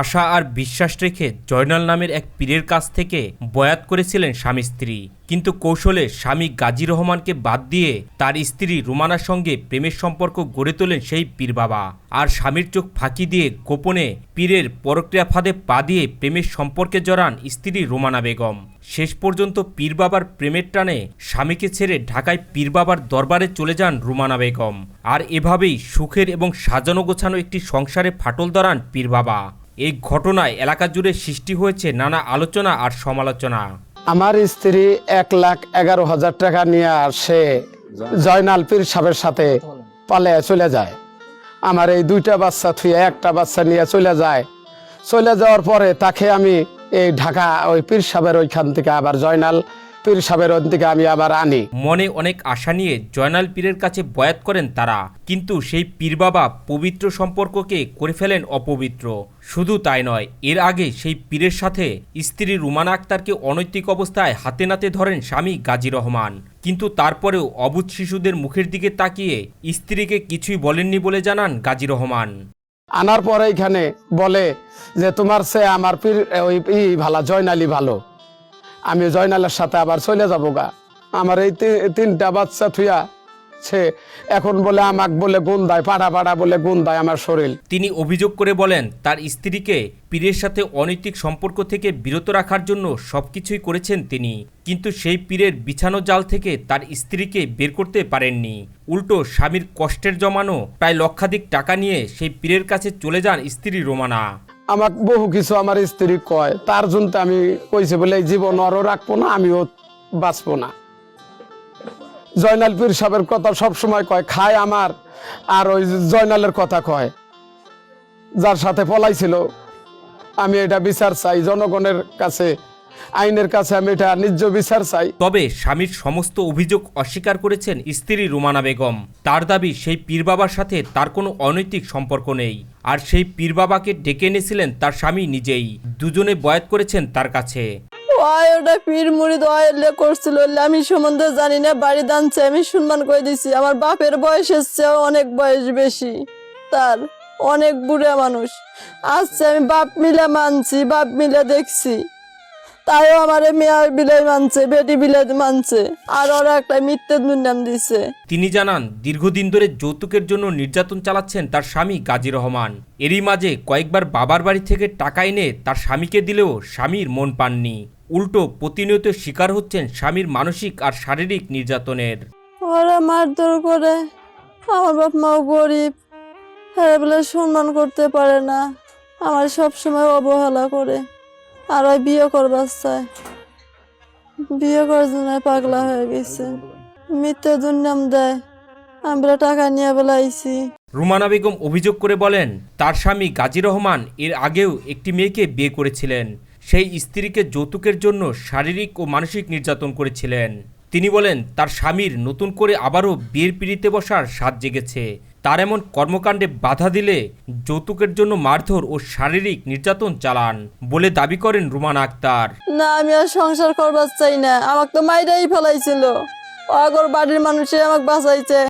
আশা আর বিশ্বাস রেখে জয়নাল নামের এক পীরের কাছ থেকে বয়াত করেছিলেন স্বামী স্ত্রী। কিন্তু কৌশলে স্বামী গাজী রহমানকে বাদ দিয়ে তার স্ত্রী রুমানার সঙ্গে প্রেমের সম্পর্ক গড়ে তোলেন সেই পীর বাবা। আর স্বামীর চোখ ফাঁকি দিয়ে গোপনে পীরের পরক্রিয়া ফাঁদে পা দিয়ে প্রেমের সম্পর্কে জড়ান স্ত্রী রুমানা বেগম। শেষ পর্যন্ত পীর বাবার প্রেমের টানে স্বামীকে ছেড়ে ঢাকায় পীর বাবার দরবারে চলে যান রুমানা বেগম। আর এভাবেই সুখের এবং সাজানো গোছানো একটি সংসারে ফাটল ধরান পীর বাবা। এই ঘটনায় এলাকা জুড়ে সৃষ্টি হয়েছে নানা আলোচনা আর সমালোচনা। আমার স্ত্রী এক লাখ এগারো হাজার টাকা নিয়ে সে জয়নাল পীর সাহেবের সাথে, পালে চলে যায়। আমার এই দুইটা বাচ্চা থুয়ে একটা বাচ্চা নিয়ে চলে যায়। চলে যাওয়ার পরে তাকে আমি এই ঢাকা ওই পীর সাহেবের ওইখান থেকে আবার জয়নাল পীর সাহেবের থেকে আমি আবার আনি। মনে অনেক আশা নিয়ে জয়নাল পীরের কাছে বয়াত করেন তারা। কিন্তু সেই পীর বাবা পবিত্র সম্পর্ককে করে ফেলেন অপবিত্র। শুধু তাই নয় এর আগে সেই পীরের সাথে স্ত্রী রুমানা আক্তারকে অনৈতিক অবস্থায় হাতে নাতে ধরেন স্বামী গাজী রহমান। কিন্তু তারপরেও অবুধ শিশুদের মুখের দিকে তাকিয়ে স্ত্রীকে কিছুই বলেননি বলে জানান গাজী রহমান। আনার পরে এখানে বলে যে তোমার সে আমার পীর ওই ভালো জয়নালি ভালো। আমি জয়নালের সাথে আবার চলে যাব গা। আমার এই তিনটা বাচ্চা থুয়া এখন বলে আমাক বলে গুণ দেয়, পাড়া পাড়া বলে গুণ দেয় আমার শরীর। তিনি অভিযোগ করে বলেন, তার স্ত্রীকে পীরের সাথে অনৈতিক সম্পর্ক থেকে বিরত রাখার জন্য সবকিছুই করেছেন তিনি। কিন্তু সেই পীরের বিছানো জাল থেকে তার স্ত্রীকে বের করতে পারেননি। উল্টো স্বামীর কষ্টের জমানো প্রায় লক্ষাধিক টাকা নিয়ে সেই পীরের কাছে চলে যান স্ত্রী রোমানা। আমাক বহু কিছু আমার স্ত্রী কয়, তার জন্য আমি কইছে বলে জীবন আরও রাখব না, আমিও বাঁচবো না। জয়নাল পীর সাহেবের কথা সব সময় কয়, খায় আমার। আর ওই জয়নালের কথা কয়, যার সাথে পলাইছিল আমি এটা বিচার চাই, জনগণের কাছে, আইনের কাছে আমি এটা ন্যায্য বিচার চাই। তবে স্বামীর সমস্ত অভিযোগ অস্বীকার করেছেন স্ত্রী রুমানা বেগম। তার দাবি, সেই পীর বাবার সাথে তার কোনো অনৈতিক সম্পর্ক নেই। আর সেই পীর বাবাকে ডেকে এনেছিলেন তার স্বামী নিজেই। দুজনে বয়াত করেছেন তার কাছে। ওটা পীর মুড়িদ ওয়াইলে করছিল আমি সম্বন্ধে জানি না, বাড়ি দানছে, আমি সম্মান করে দিছি। আমার বাপের বয়স এসছে অনেক বয়স বেশি, তার অনেক বুড়া মানুষ। আসছে আমি বাপ মিলে মানছি, বাপ মিলে দেখছি। তাইও আমার মেয়ার বিলে মানছে বেটি বিলে মানছে আর ওরা একটা মিথ্যে দুর্নাম দিছে। তিনি জানান দীর্ঘদিন ধরে যৌতুকের জন্য নির্যাতন চালাচ্ছেন তার স্বামী গাজী রহমান। এরই মাঝে কয়েকবার বাবার বাড়ি থেকে টাকা এনে তার স্বামীকে দিলেও স্বামীর মন পাননি। উল্টো প্রতিনিয়ত শিকার হচ্ছেন স্বামীর মানসিক আর শারীরিক নির্যাতনের। ওরা মারধর করে আমার বাপ মাও গরিব হ্যাঁ বলে সম্মান করতে পারে না আমার সব সময় অবহেলা করে। আর ওই বিয়ে করবার চায়। বিয়ে করার জন্য পাগলা হয়ে গেছে। মিথ্যে দুর্নাম দেয়। আমরা টাকা নিয়ে বেলাইছি। রুমানা বেগম অভিযোগ করে বলেন, তার স্বামী গাজী রহমান এর আগেও একটি মেয়েকে বিয়ে করেছিলেন। সেই স্ত্রীকে যৌতুকের জন্য শারীরিক ও মানসিক নির্যাতন করেছিলেন। তিনি বলেন, তার স্বামীর নতুন করে আবারও বিয়ের পিড়িতে বসার স্বাদ জেগেছে। তার এমন কর্মকাণ্ডে বাধা দিলে যৌতুকের জন্য মারধর ও শারীরিক নির্যাতন চালান বলে দাবি করেন রুমান আক্তার। না, আমি আর সংসার করবার চাই না। আমাকে তো মাইরাই ফেলাইছিল। আগর বাড়ির মানুষে আমাকে বাঁচাইছে।